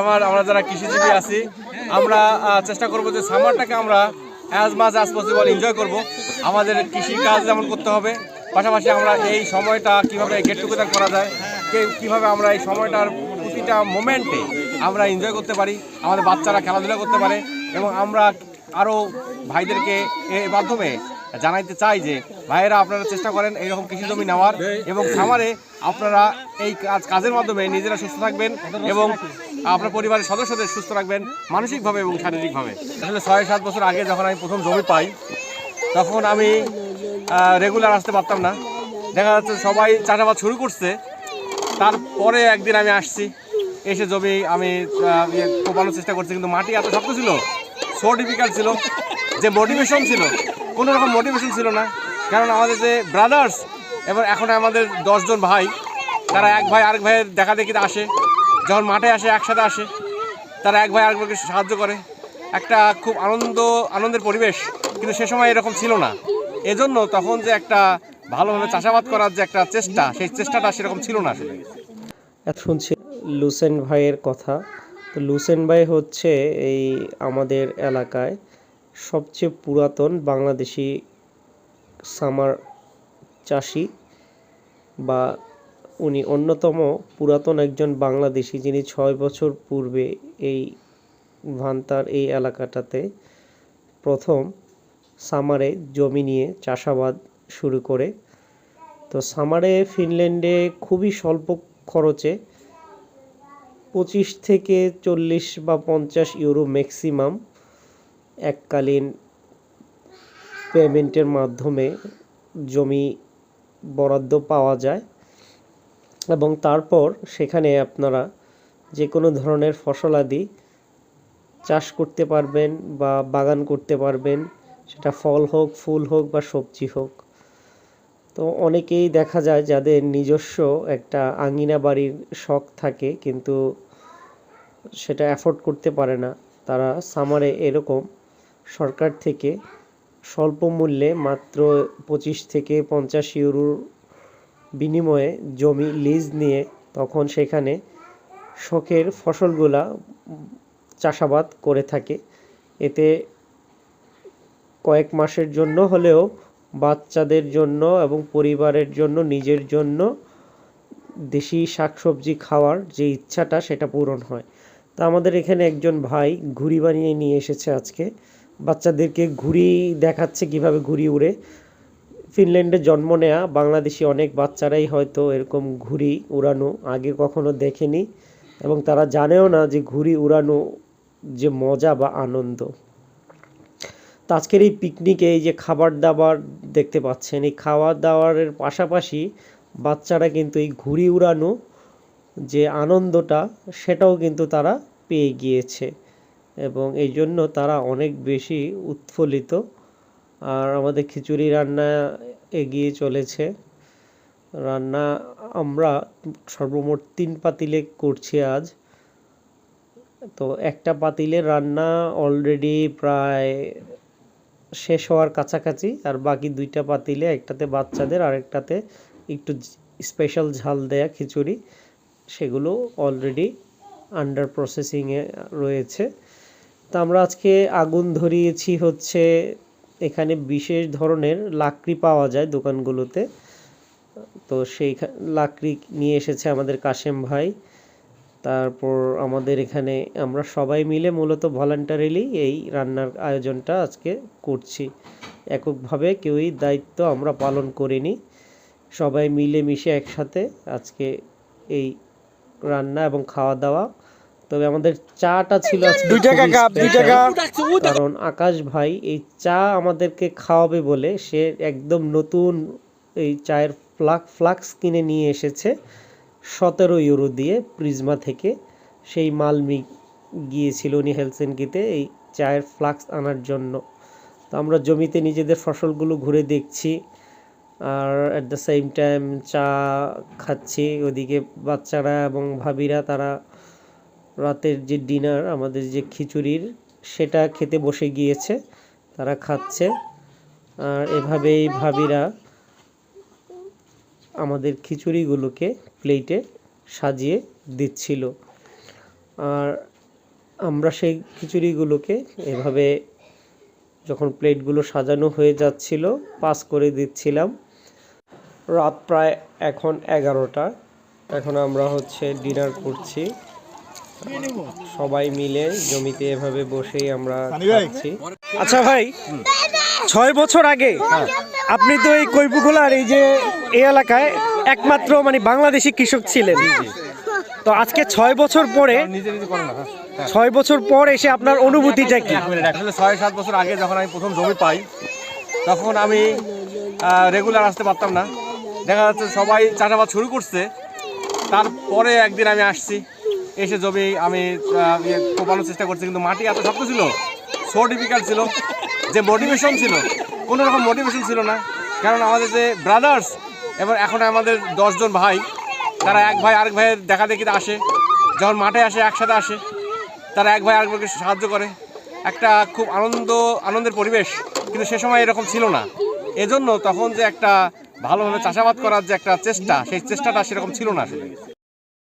আমার, আমরা যারা কৃষিজীবী আছি, আমরা চেষ্টা করব যে সামারটাকে আমরা as much as possible enjoy করব। আমাদের কৃষি কাজ যেমন করতে হবে, পাশাপাশি আমরা এই সময়টা কীভাবে গেট টুগেদার করা যায় কীভাবে আমরা এই সময়টার প্রতিটা মোমেন্টে আমরা এনজয় করতে পারি, আমাদের বাচ্চারা খেলাধুলা করতে পারে এবং আমরা আরও ভাইদেরকে এর মাধ্যমে জানাইতে চাই যে, ভাইয়েরা আপনারা চেষ্টা করেন এইরকম কৃষি জমি নেওয়ার এবং খামারে আপনারা এই কাজ, কাজের মাধ্যমে নিজেরা সুস্থ থাকবেন এবং আপনার পরিবারের সদস্যদের সুস্থ রাখবেন, মানসিকভাবে এবং শারীরিকভাবে। আসলে ছয় সাত বছর আগে যখন আমি প্রথম জমি পাই, তখন আমি রেগুলার আসতে পারতাম না। দেখা যাচ্ছে সবাই চাষাবাদ শুরু করছে, তারপরে একদিন আমি আসছি, এসে জমি আমি ইয়ে কোপানোর চেষ্টা করছি, কিন্তু মাটি এত শক্ত ছিল সো ডিফিকাল্ট ছিল, যে মোটিভেশন ছিল, কোনো রকম মোটিভেশন ছিল না। কারণ আমাদের যে ব্রাদার্স এবার এখন আমাদের দশজন ভাই, তারা এক ভাই আরেক ভাইয়ের দেখা দেখিতে আসে যখন মাঠে আসে, একসাথে আসে, তারা এক ভাই আরেকভাইকে সাহায্য করে। একটা খুব আনন্দ, আনন্দের পরিবেশ, কিন্তু সে সময় এরকম ছিল না। এজন্য তখন যে একটা ভালোভাবে চাষাবাদ করার যে একটা চেষ্টা, সেই চেষ্টাটা সেরকম ছিল না আসলে। শুনছি লুসেন ভাইয়ের কথা। তো লুসেন ভাই হচ্ছে এই আমাদের এলাকায় সবচেয়ে পুরাতন বাংলাদেশি সামার চাষি বা উনি অন্যতম পুরাতন একজন বাংলাদেশি যিনি ছয় বছর পূর্বে এই ভান্তার এই এলাকাটাতে প্রথম সামারে জমি নিয়ে চাষাবাদ শুরু করে। তো সামারে ফিনল্যান্ডে খুবই স্বল্প খরচে পঁচিশ থেকে চল্লিশ বা পঞ্চাশ ইউরো ম্যাক্সিমাম এককালীন পেমেন্টের মাধ্যমে জমি বরাদ্দ পাওয়া যায়। এবং তারপর সেখানে আপনারা যে কোনো ধরনের ফসলাদি চাষ করতে পারবেন বা বাগান করতে পারবেন। সেটা ফল হোক, ফুল হোক বা সবজি হোক। তো অনেকেই দেখা যায় যাদের নিজস্ব একটা আঙিনা বাড়ির শখ থাকে কিন্তু সেটা অ্যাফোর্ড করতে পারে না। তারা সামারে এরকম সরকার থেকে স্বল্প মূল্যে মাত্র পঁচিশ থেকে পঞ্চাশ ইউরোর বিনিময়ে জমি লিজ নিয়ে তখন সেখানে শখের ফসলগুলা চাষাবাদ করে থাকে। এতে কয়েক মাসের জন্য হলেও বাচ্চাদের জন্য এবং পরিবারের জন্য, নিজের জন্য দেশি শাকসবজি খাওয়ার যে ইচ্ছাটা সেটা পূরণ হয়। তা আমাদের এখানে একজন ভাই ঘুড়ি বানিয়ে নিয়ে এসেছে আজকে। বাচ্চাদেরকে ঘুড়ি দেখাচ্ছে কীভাবে ঘুড়ি উড়ে। ফিনল্যান্ডে জন্ম নেয়া বাংলাদেশি অনেক বাচ্চারাই হয়তো এরকম ঘুড়ি, উড়ানো আগে কখনো দেখেনি এবং তারা জানেও না যে ঘুড়ি, উড়ানো যে মজা বা আনন্দ। তো আজকের এই পিকনিকে এই যে খাবার দাবার দেখতে পাচ্ছেন, এই খাওয়া দাওয়ারের পাশাপাশি বাচ্চারা কিন্তু এই ঘুড়ি, উড়ানো যে আনন্দটা, সেটাও কিন্তু তারা পেয়ে গিয়েছে এবং এই জন্য তারা অনেক বেশি উৎফুল্লিত আর আমাদের খিচুড়ি রান্না এগিয়ে চলেছে। রান্না আমরা সর্বমোট তিন পাতিলে করছি আজ। তো একটা পাতিলে রান্না অলরেডি প্রায় শেষ হওয়ার কাছাকাছি, আর বাকি দুইটা পাতিলে একটাতে বাচ্চাদের আর একটাতে একটু স্পেশাল ঝাল দেয়া খিচুড়ি। সেগুলো অলরেডি আন্ডার প্রসেসিংয়ে রয়েছে। তো আমরা আজকে আগুন ধরিয়েছি হচ্ছে এখানে বিশেষ ধরনের লাকড়ি পাওয়া যায় দোকানগুলোতে। তো সেই লাকড়ি নিয়ে এসেছে আমাদের কাশেম ভাই। তারপর আমাদের এখানে আমরা সবাই মিলে মূলত ভলান্টারিলি এই রান্নার আয়োজনটা আজকে করছি। এককভাবে কেউই দায়িত্ব আমরা পালন করিনি। সবাই মিলে মিশে একসাথে আজকে এই রান্না এবং খাওয়া দাওয়া তবে আমাদের চাটা ছিল আজকে দুই টাকা কাপ, দুই টাকা। কারণ আকাশ ভাই এই চা আমাদেরকে খাওয়াবে বলে সে একদম নতুন এই চায়ের ফ্লাক ফ্লাক্স কিনে নিয়ে এসেছে সতেরো ইউরো দিয়ে প্রিজমা থেকে। সেই মালমি গিয়েছিল উনি হেলসেনকিতে এই চায়ের ফ্লাক্স আনার জন্য। তো আমরা জমিতে নিজেদের ফসলগুলো ঘুরে দেখছি আর অ্যাট দ্য সেম টাইম চা খাচ্ছি। ওদিকে বাচ্চারা এবং ভাবিরা তারা রাতের যে ডিনার আমাদের যে খিচুড়ির, সেটা খেতে বসে গিয়েছে, তারা খাচ্ছে। আর এভাবেই ভাবিরা আমাদের খিচুড়িগুলোকে প্লেটে সাজিয়ে দিচ্ছিল। আর আমরা সেই খিচুড়িগুলোকে এভাবে যখন প্লেটগুলো সাজানো হয়ে যাচ্ছিল পাস করে দিচ্ছিলাম। রাত প্রায় এখন এগারোটা। এখন আমরা হচ্ছে ডিনার করছি। সবাই মিলে জমিতে এভাবে বসেই আমরা খাচ্ছি আচ্ছা ভাই ছয় বছর আগে আপনি তো এই কৈপুকুলার এই যে এই এলাকায় একমাত্র মানে বাংলাদেশি কৃষক ছিলেন। তো আজকে ছয় বছর পরে। ছয় বছর পর এসে আপনার অনুভূতিটা কি? আসলে ছয় সাত বছর আগে যখন আমি প্রথম জমি পাই তখন আমি রেগুলার আসতে পারতাম না। দেখা যাচ্ছে সবাই চাষাবাদ শুরু করছে তারপরে একদিন আমি আসছি। এসে জমি আমি আহ, ইয়ে কোপানোর চেষ্টা করছি কিন্তু মাটি এত শক্ত ছিল সো ডিফিকাল্ট ছিল যে মোটিভেশন ছিল কোনো রকম মোটিভেশন ছিল না। কারণ আমাদের যে ব্রাদার্স এবং এখন আমাদের দশজন ভাই তারা এক ভাই আরেক ভাইয়ের দেখা দেখিতে আসে যখন মাঠে আসে একসাথে আসে তারা এক ভাই আরেকজনকে সাহায্য করে। একটা খুব আনন্দ আনন্দের পরিবেশ কিন্তু সে সময় এরকম ছিল না। এজন্য তখন যে একটা ভালোভাবে চাষাবাদ করার যে একটা চেষ্টা সেই চেষ্টাটা সেরকম ছিল না। আসলে